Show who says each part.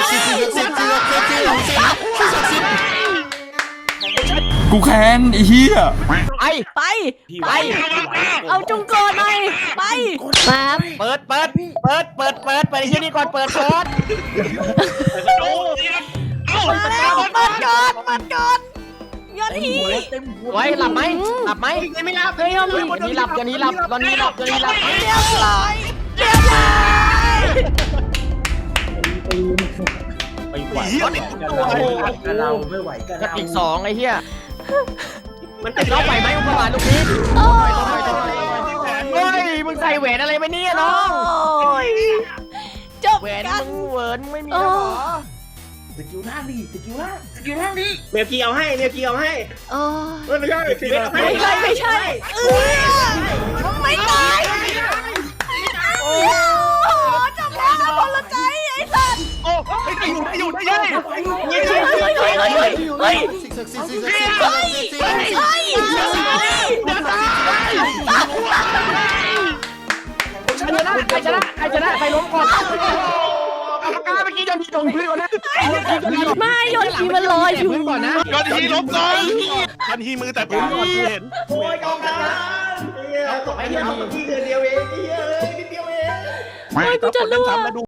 Speaker 1: ศักดิ์สิทธิ์สิ่งศักดิ์สิทธิ์สิ่งศักดิ์สิทธิ์สิ่งศักดิ์สิทธิ์
Speaker 2: กูแค้นไอ้เหี้ย
Speaker 3: ไป
Speaker 4: ไป
Speaker 3: ไป
Speaker 4: เอาจุงโกนหน่อยไปมา
Speaker 3: เปิดเปิดเปิดเปิดเปิดเปิดไอ้เหี้ยนี่ก่อนเปิดเปิด
Speaker 4: มาแล้วเปิดก่อนเปิดก่อนยอดฮี
Speaker 3: ไว้หลับไหมหลับไหม
Speaker 1: ไม่รับ
Speaker 4: เฮ้ยเอา
Speaker 3: เดี๋ยวนี้หลับเดี๋ยวนี้หลับตอนนี้หลับตอนนี้หลับ
Speaker 4: เรียบร้อยเรียบร้อย
Speaker 1: ไม่ไหว
Speaker 5: กับเราไม่ไหวกับ
Speaker 3: กับ
Speaker 5: เรา
Speaker 3: อีกสองไอ้เหี้ย มันติดล็อกไหวไหมอุปมาลูกนี้
Speaker 4: โอ้
Speaker 3: เฮ้ย มึงใส่แหวนอะไรไปเนี่ยน้อง
Speaker 4: ยจบ
Speaker 3: แหวน
Speaker 4: กัน
Speaker 3: มึงเหวินไม่มี
Speaker 4: โอ้
Speaker 3: แล้วเหรอ
Speaker 5: สกิลล่างดิสกิลล่างสกิลล่างดิ
Speaker 6: เมียกี้เอาให้เมียกี้เอาให้
Speaker 4: โอ้
Speaker 6: เฮ้ยไม่ใช่สิเมียเอาให้
Speaker 4: ไม่ใช่ไม่ใช่เออ ยใค
Speaker 3: รชนะใครชนะใครชนะใครล้มก่อนเอาปากกาเมื่อกี้โดนที่ตรงพื้นก่อนนะ
Speaker 4: ไม่โยนทีมันลอยอยู่
Speaker 3: ก่อนนะ
Speaker 6: ยอดฮีลบก่อนยันฮีมือแต่ผมก่อนเห็น
Speaker 5: โอ้ยกองกลางเฮียตกไปเดียวที่เดือนเดียวเองเฮียนิดเดียวเอง
Speaker 4: เฮ้ยกูจะรั่ว
Speaker 6: ซ้ำแล้วดู